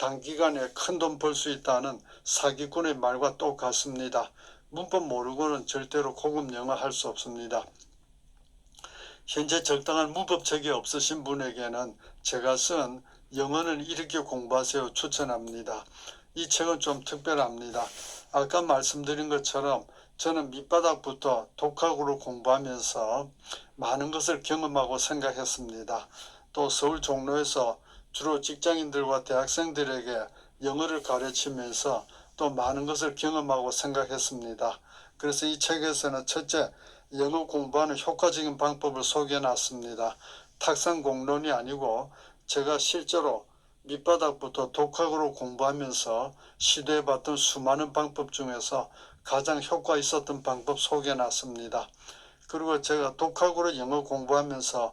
단기간에 큰 돈 벌 수 있다는 사기꾼의 말과 똑같습니다. 문법 모르고는 절대로 고급 영어 할 수 없습니다. 현재 적당한 문법책이 없으신 분에게는 제가 쓴 영어는 이렇게 공부하세요 추천합니다. 이 책은 좀 특별합니다. 아까 말씀드린 것처럼 저는 밑바닥부터 독학으로 공부하면서 많은 것을 경험하고 생각했습니다. 또 서울 종로에서 주로 직장인들과 대학생들에게 영어를 가르치면서 또 많은 것을 경험하고 생각했습니다. 그래서 이 책에서는 첫째, 영어 공부하는 효과적인 방법을 소개해 놨습니다. 탁상 공론이 아니고 제가 실제로 밑바닥부터 독학으로 공부하면서 시도해 봤던 수많은 방법 중에서 가장 효과 있었던 방법 소개해 놨습니다. 그리고 제가 독학으로 영어 공부하면서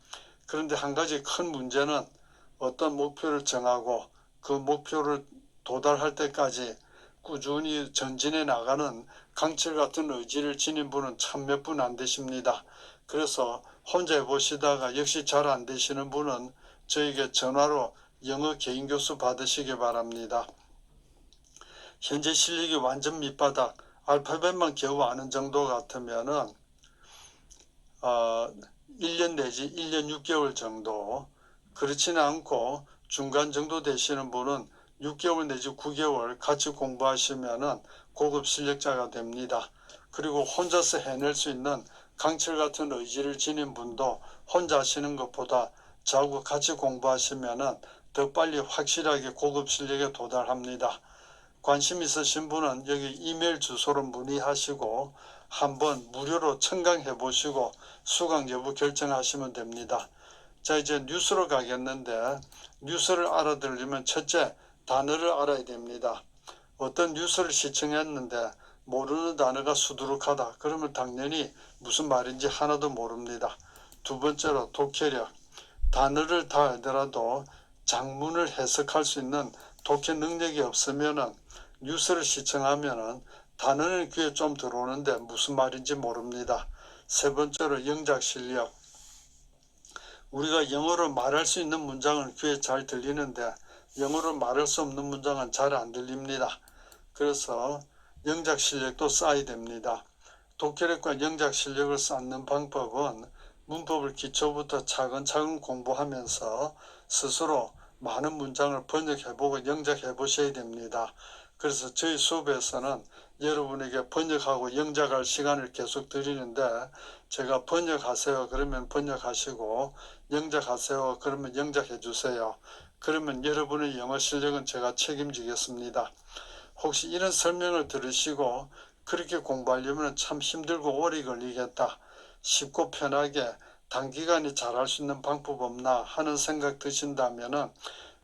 그런데 한 가지 큰 문제는 어떤 목표를 정하고 그 목표를 도달할 때까지 꾸준히 전진해 나가는 강철 같은 의지를 지닌 분은 참 몇 분 안 되십니다. 그래서 혼자 해보시다가 역시 잘 안 되시는 분은 저에게 전화로 영어 개인 교수 받으시기 바랍니다. 현재 실력이 완전 밑바닥, 알파벳만 겨우 아는 정도 같으면은 어, 1년 내지 1년 6개월 정도 그렇지는 않고 중간 정도 되시는 분은 6개월 내지 9개월 같이 공부하시면은 고급 실력자가 됩니다. 그리고 혼자서 해낼 수 있는 강철 같은 의지를 지닌 분도 혼자 하시는 것보다 저하고 같이 공부하시면은 더 빨리 확실하게 고급 실력에 도달합니다. 관심 있으신 분은 여기 이메일 주소로 문의하시고 한번 무료로 청강해 보시고 수강 여부 결정하시면 됩니다. 자 이제 뉴스로 가겠는데 뉴스를 알아들으려면 첫째 단어를 알아야 됩니다. 어떤 뉴스를 시청했는데 모르는 단어가 수두룩하다. 그러면 당연히 무슨 말인지 하나도 모릅니다. 두 번째로 독해력. 단어를 다 알더라도 장문을 해석할 수 있는 독해 능력이 없으면은 뉴스를 시청하면은 단어는 귀에 좀 들어오는데 무슨 말인지 모릅니다. 세 번째로 영작 실력. 우리가 영어로 말할 수 있는 문장은 귀에 잘 들리는데 영어로 말할 수 없는 문장은 잘 안 들립니다. 그래서 영작 실력도 쌓아야 됩니다. 독해력과 영작 실력을 쌓는 방법은 문법을 기초부터 차근차근 공부하면서 스스로 많은 문장을 번역해보고 영작해 보셔야 됩니다. 그래서 저희 수업에서는 여러분에게 번역하고 영작할 시간을 계속 드리는데 제가 번역하세요 그러면 번역하시고 영작하세요 그러면 영작해 주세요. 그러면 여러분의 영어 실력은 제가 책임지겠습니다. 혹시 이런 설명을 들으시고 그렇게 공부하려면 참 힘들고 오래 걸리겠다. 쉽고 편하게 단기간에 잘할 수 있는 방법 없나 하는 생각 드신다면 은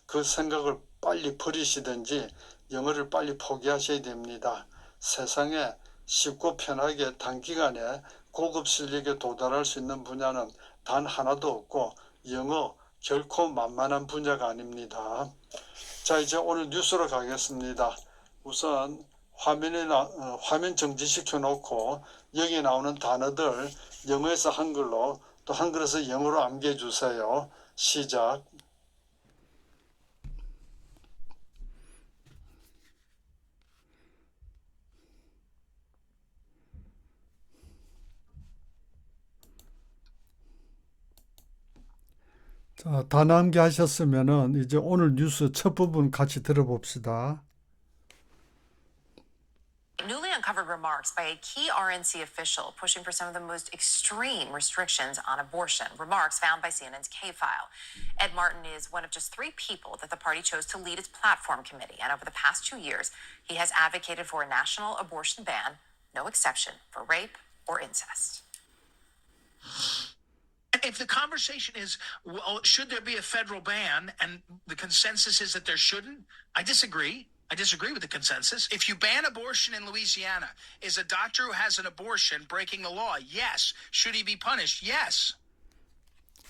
그 생각을 빨리 버리시든지 영어를 빨리 포기하셔야 됩니다. 세상에 쉽고 편하게 단기간에 고급 실력에 도달할 수 있는 분야는 단 하나도 없고 영어 결코 만만한 분야가 아닙니다. 자 이제 오늘 뉴스로 가겠습니다. 우선 화면에 나, 어, 화면 정지시켜 놓고 여기 나오는 단어들 영어에서 한글로 또 한글에서 영어로 암기해 주세요. 시작. 자, 단어 암기하셨으면은 이제 오늘 뉴스 첫 부분 같이 들어봅시다. Newly uncovered remarks by a key RNC official pushing for some of the most extreme restrictions on abortion. Remarks found by CNN's K File. Ed Martin is one of just three people that the party chose to lead its platform committee. And over the past two years, he has advocated for a national abortion ban, no exception for rape or incest. If the conversation is, well, should there be a federal ban, and the consensus is that there shouldn't, I disagree. I disagree with the consensus. If you ban abortion in Louisiana, is a doctor who has an abortion breaking the law? Yes. Should he be punished? Yes.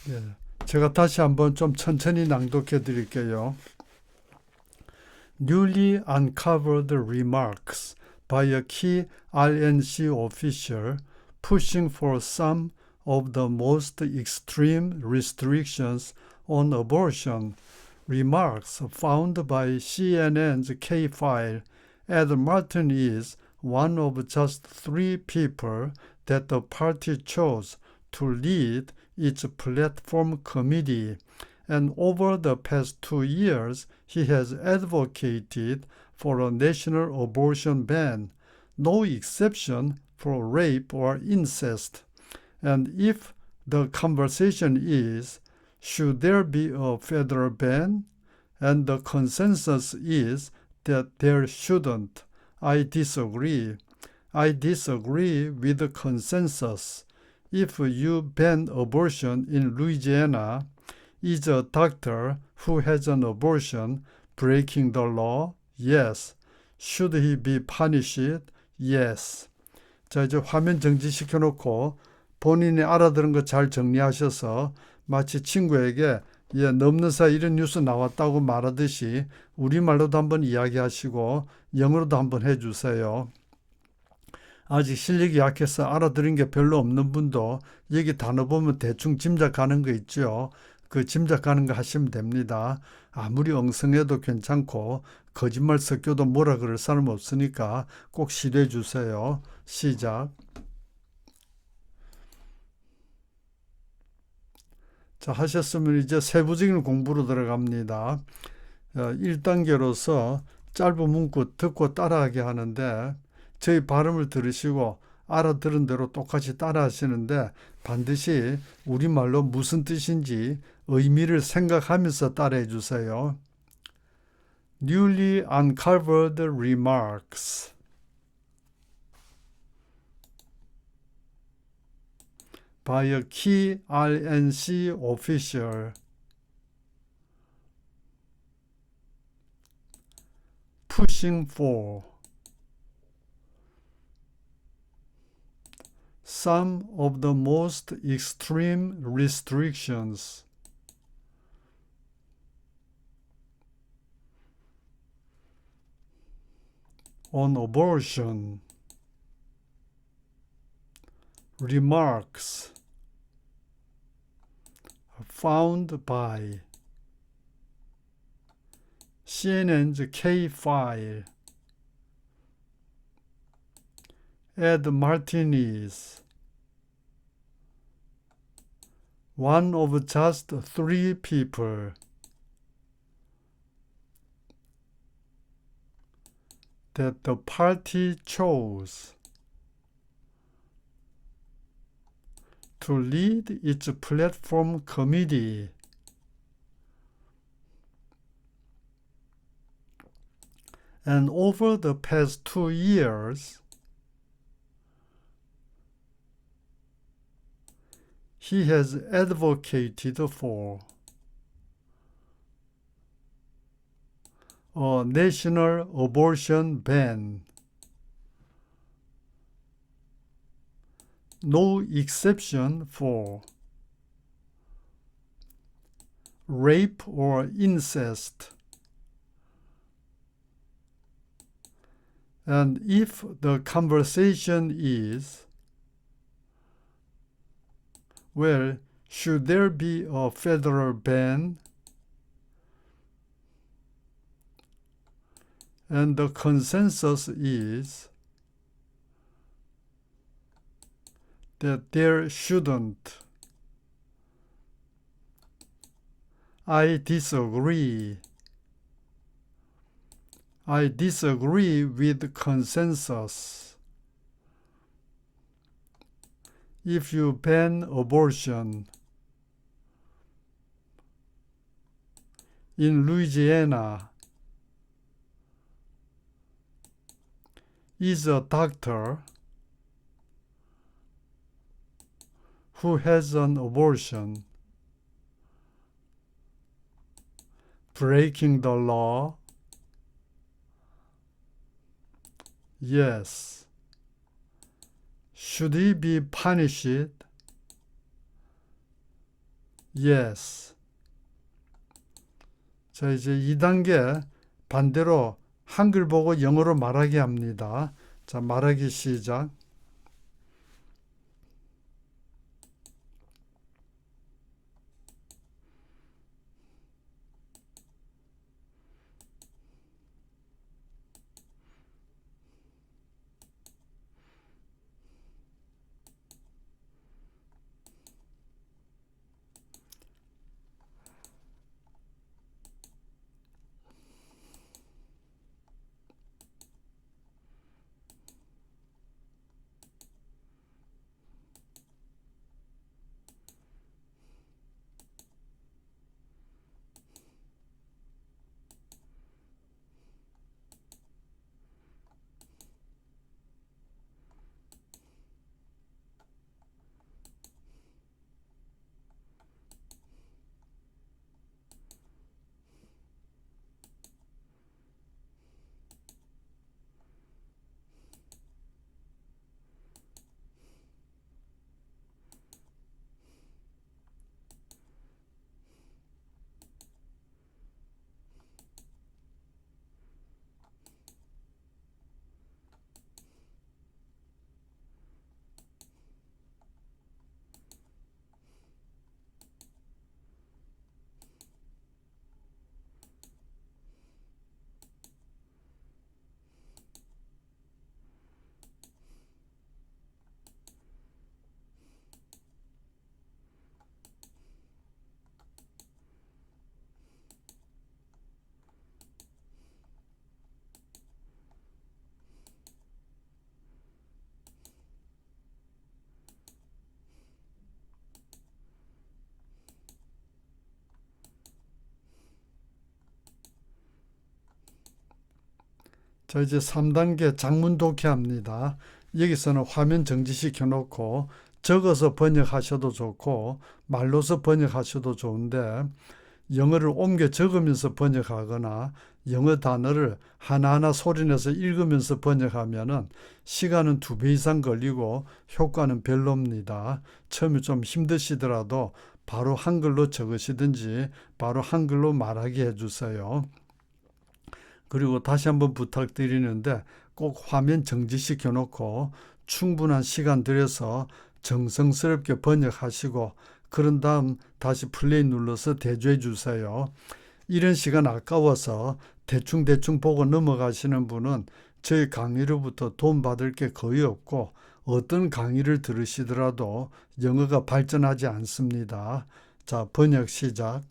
예, 제가 다시 한번 좀 천천히 낭독해 드릴게요. Newly uncovered remarks by a key RNC official pushing for some of the most extreme restrictions on abortion. Remarks found by CNN's K File. Ed Martin is one of just three people that the party chose to lead its platform committee, and over the past two years, he has advocated for a national abortion ban, no exception for rape or incest. And if the conversation is, should there be a federal ban? And the consensus is that there shouldn't. I disagree. I disagree with the consensus. If you ban abortion in Louisiana, is a doctor who has an abortion breaking the law? Yes. Should he be punished? Yes. 자, 이제 화면 정지시켜 놓고 본인이 알아들은 거 잘 정리하셔서 마치 친구에게 예, 넘는 사이 이런 뉴스 나왔다고 말하듯이 우리말로도 한번 이야기하시고 영어로도 한번 해주세요. 아직 실력이 약해서 알아들은 게 별로 없는 분도 여기 단어 보면 대충 짐작하는 거 있죠. 그 짐작하는 거 하시면 됩니다. 아무리 엉성해도 괜찮고 거짓말 섞여도 뭐라 그럴 사람 없으니까 꼭 시도해 주세요. 시작. 자, 하셨으면 이제 세부적인 공부로 들어갑니다. 어, 1단계로서 짧은 문구 듣고 따라하게 하는데 저희 발음을 들으시고 알아들은 대로 똑같이 따라 하시는데 반드시 우리말로 무슨 뜻인지 의미를 생각하면서 따라해 주세요. Newly uncovered remarks. By a key RNC official. pushing for. Some of the most extreme restrictions. On abortion. Remarks found by CNN's K file. Ed Martinez, one of just three people. That the party chose to lead its platform committee. And over the past two years, he has advocated for a national abortion ban. No exception for rape or incest. And if the conversation is, well, should there be a federal ban? And the consensus is that there shouldn't. I disagree. I disagree with consensus. If you ban abortion in Louisiana, is a doctor who has an abortion breaking the law? Yes. Should he be punished? Yes. 자, 이제 2단계 반대로 한글 보고 영어로 말하게 합니다. 자, 말하기 시작. 자 이제 3단계 장문 독해합니다. 여기서는 화면 정지시켜 놓고 적어서 번역하셔도 좋고 말로서 번역하셔도 좋은데 영어를 옮겨 적으면서 번역하거나 영어 단어를 하나하나 소리내서 읽으면서 번역하면은 시간은 두 배 이상 걸리고 효과는 별로입니다. 처음에 좀 힘드시더라도 바로 한글로 적으시든지 바로 한글로 말하게 해주세요. 그리고 다시 한번 부탁드리는데 꼭 화면 정지시켜 놓고 충분한 시간 들여서 정성스럽게 번역하시고 그런 다음 다시 플레이 눌러서 대조해 주세요. 이런 시간 아까워서 대충대충 보고 넘어가시는 분은 저희 강의로부터 돈 받을 게 거의 없고 어떤 강의를 들으시더라도 영어가 발전하지 않습니다. 자, 번역 시작.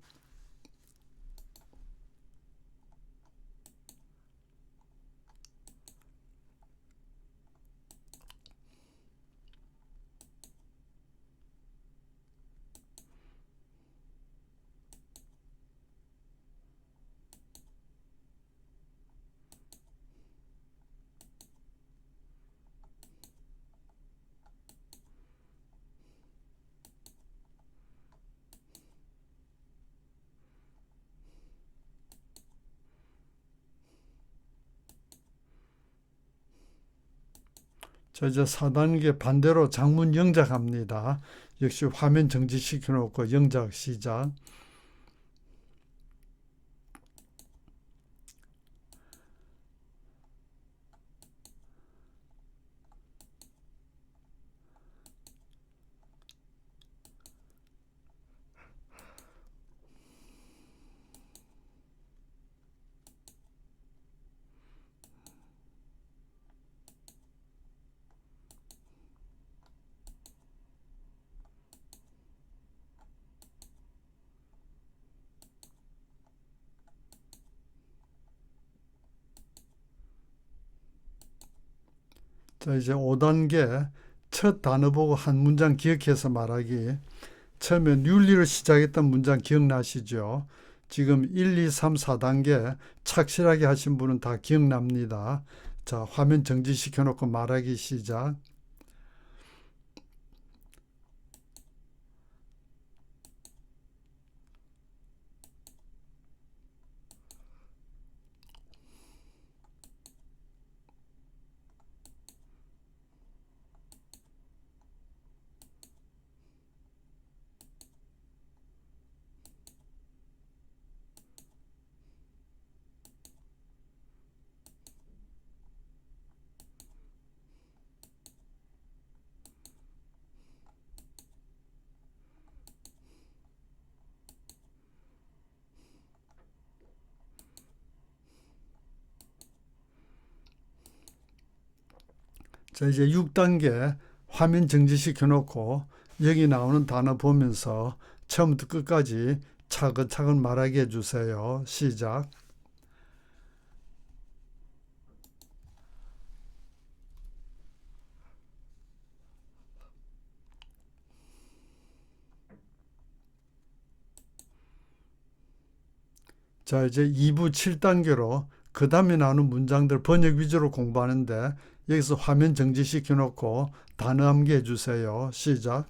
자, 이제 4단계 반대로 장문 영작합니다. 역시 화면 정지시켜 놓고 영작 시작. 자, 이제 5단계 첫 단어 보고 한 문장 기억해서 말하기. 처음에 윤리로 시작했던 문장 기억나시죠? 지금 1, 2, 3, 4단계 착실하게 하신 분은 다 기억납니다. 자, 화면 정지시켜 놓고 말하기 시작. 자, 이제 6단계 화면 정지시켜 놓고 여기 나오는 단어 보면서 처음부터 끝까지 차근차근 말하게 해주세요. 시작. 자, 이제 2부 7단계로 그 다음에 나오는 문장들 번역 위주로 공부하는데 여기서 화면 정지시켜 놓고 단어 암기해 주세요. 시작.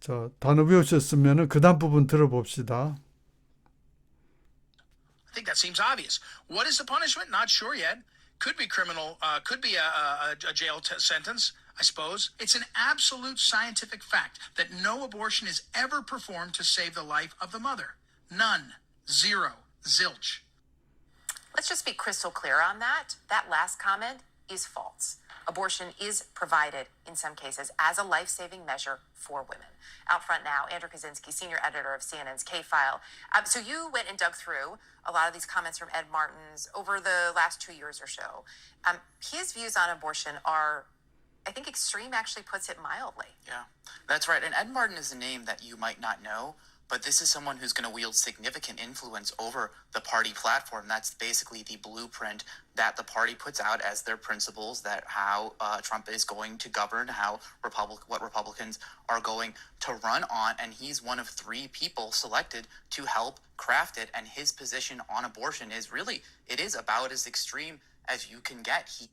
자, 단어 외우셨으면 그 다음 부분 들어봅시다. I think that seems obvious. What is the punishment? Not sure yet. Could be criminal. Uh, could be a, a, a jail sentence. I suppose it's an absolute scientific fact that no abortion is ever performed to save the life of the mother. None. Zero. Zilch. Let's just be crystal clear on that. That last comment is false. Abortion is provided in some cases as a life saving measure for women. Out front now, Andrew Kaczynski, senior editor of CNN's K File. Um, so you went and dug through a lot of these comments from Ed Martin's over the last two years or so. Um, his views on abortion are, I think, extreme actually puts it mildly. Yeah, that's right. And Ed Martin is a name that you might not know, but this is someone who's going to wield significant influence over the party platform. That's basically the blueprint that the party puts out as their principles that how uh, Trump is going to govern, how Republic, what Republicans are going to run on, and he's one of three people selected to help craft it. And his position on abortion is really it is about as extreme as you can get. He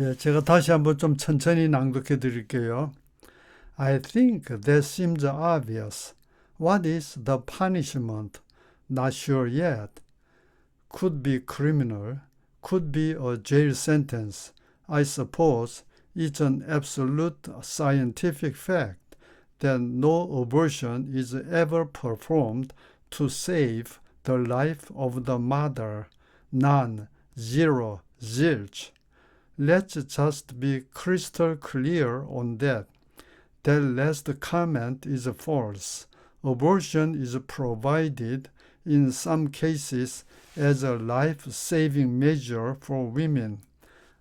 예, 제가 다시 한번 좀 천천히 낭독해 드릴게요. I think that seems obvious. What is the punishment? Not sure yet. Could be criminal, could be a jail sentence. I suppose it's an absolute scientific fact that no abortion is ever performed to save the life of the mother. None, zero, zilch. Let's just be crystal clear on that. That last comment is false. Abortion is provided in some cases as a life saving measure for women.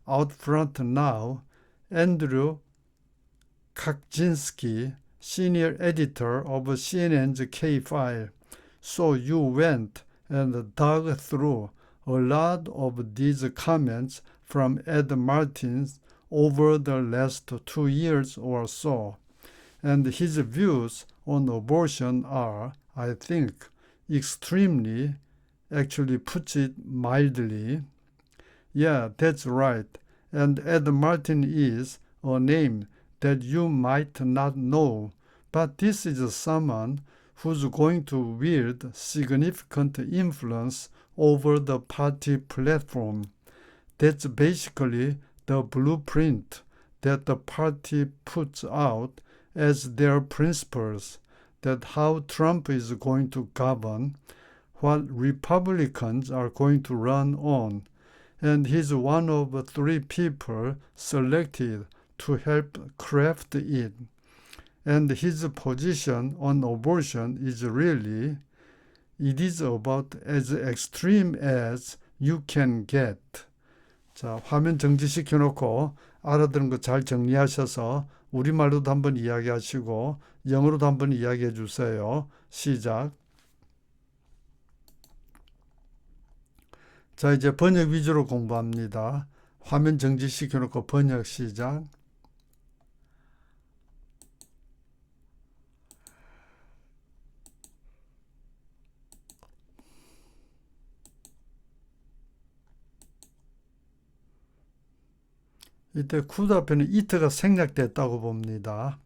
Out front now, Andrew Kaczynski, senior editor of CNN's K File. So you went and dug through a lot of these comments from Ed Martins over the last two years or so. And his views on abortion are, I think, extremely, actually puts it mildly. Yeah, that's right. And Ed Martin is a name that you might not know, but this is someone who's going to wield significant influence over the party platform. That's basically the blueprint that the party puts out as their principles that how Trump is going to govern, what Republicans are going to run on. And he's one of three people selected to help craft it. And his position on abortion is really, it is about as extreme as you can get. 자, 화면 정지시켜 놓고 알아들은 거 잘 정리하셔서 우리말로도 한번 이야기하시고 영어로도 한번 이야기해 주세요. 시작. 자, 이제 번역 위주로 공부합니다. 화면 정지시켜 놓고 번역 시작. 이때 could 앞에는 it가 생략됐다고 봅니다.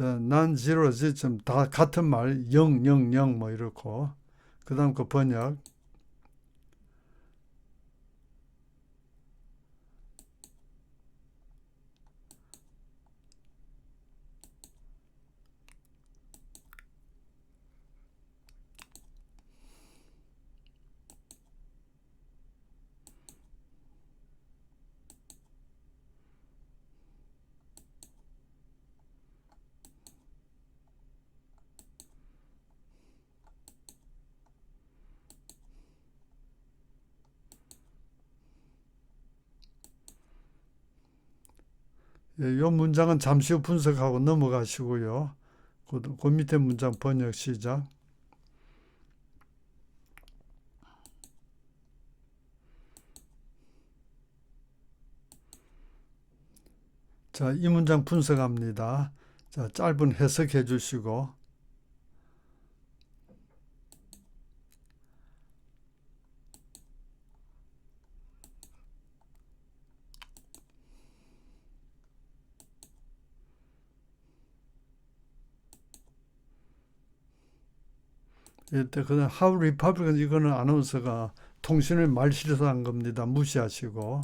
난 zero 지점 다 같은 말 0, 0, 0 뭐 이렇고 그 다음 그 번역 예, 이 문장은 잠시 후 분석하고 넘어가시고요. 그, 그 밑에 문장 번역 시작. 자, 이 문장 분석합니다. 자, 짧은 해석해 주시고 그다음 How Republican 이거는 아나운서가 통신을 말실수 한 겁니다. 무시하시고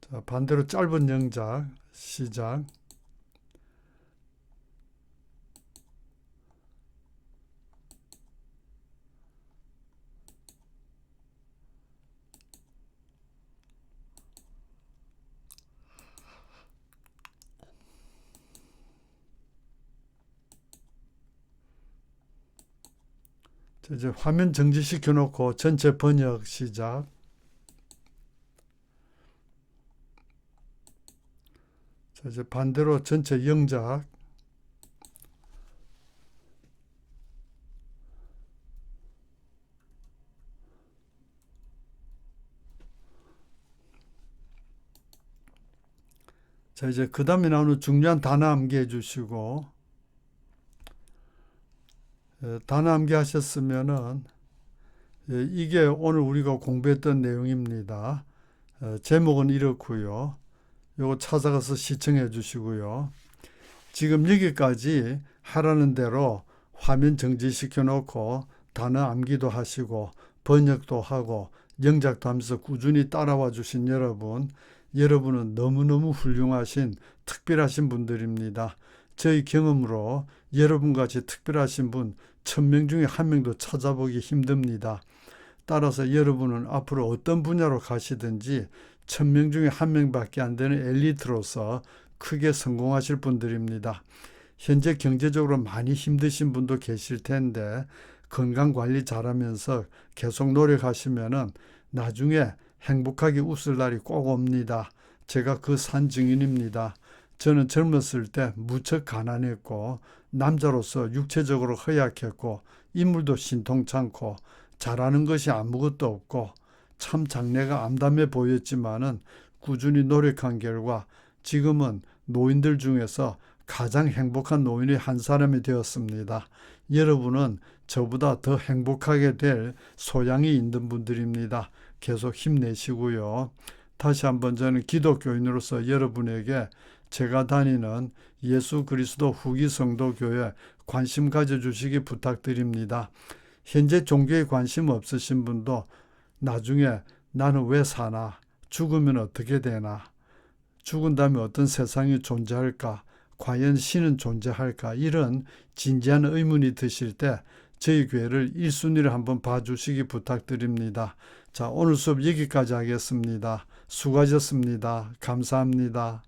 자, 반대로 짧은 영작 시작. 이제 화면 정지시켜 놓고 전체 번역 시작. 자, 이제 반대로 전체 영작. 자, 이제 그 다음에 나오는 중요한 단어 암기해 주시고, 예, 단어 암기 하셨으면은, 예, 이게 오늘 우리가 공부했던 내용입니다. 어, 제목은 이렇고요. 요거 찾아가서 시청해 주시고요. 지금 여기까지 하라는 대로 화면 정지시켜 놓고 단어 암기도 하시고 번역도 하고 영작도 하면서 꾸준히 따라와 주신 여러분, 여러분은 너무너무 훌륭하신 특별하신 분들입니다. 저희 경험으로 여러분같이 특별하신 분 천 명 중에 한 명도 찾아보기 힘듭니다. 따라서 여러분은 앞으로 어떤 분야로 가시든지 천 명 중에 한 명밖에 안 되는 엘리트로서 크게 성공하실 분들입니다. 현재 경제적으로 많이 힘드신 분도 계실 텐데 건강 관리 잘하면서 계속 노력하시면은 나중에 행복하게 웃을 날이 꼭 옵니다. 제가 그 산 증인입니다. 저는 젊었을 때 무척 가난했고 남자로서 육체적으로 허약했고 인물도 신통찮고 잘하는 것이 아무것도 없고 참 장래가 암담해 보였지만은 꾸준히 노력한 결과 지금은 노인들 중에서 가장 행복한 노인의 한 사람이 되었습니다. 여러분은 저보다 더 행복하게 될 소양이 있는 분들입니다. 계속 힘내시고요. 다시 한번 저는 기독교인으로서 여러분에게 제가 다니는 예수 그리스도 후기 성도 교회 관심 가져주시기 부탁드립니다. 현재 종교에 관심 없으신 분도 나중에 나는 왜 사나? 죽으면 어떻게 되나? 죽은 다음에 어떤 세상이 존재할까? 과연 신은 존재할까? 이런 진지한 의문이 드실 때 저희 교회를 1순위를 한번 봐주시기 부탁드립니다. 자, 오늘 수업 여기까지 하겠습니다. 수고하셨습니다. 감사합니다.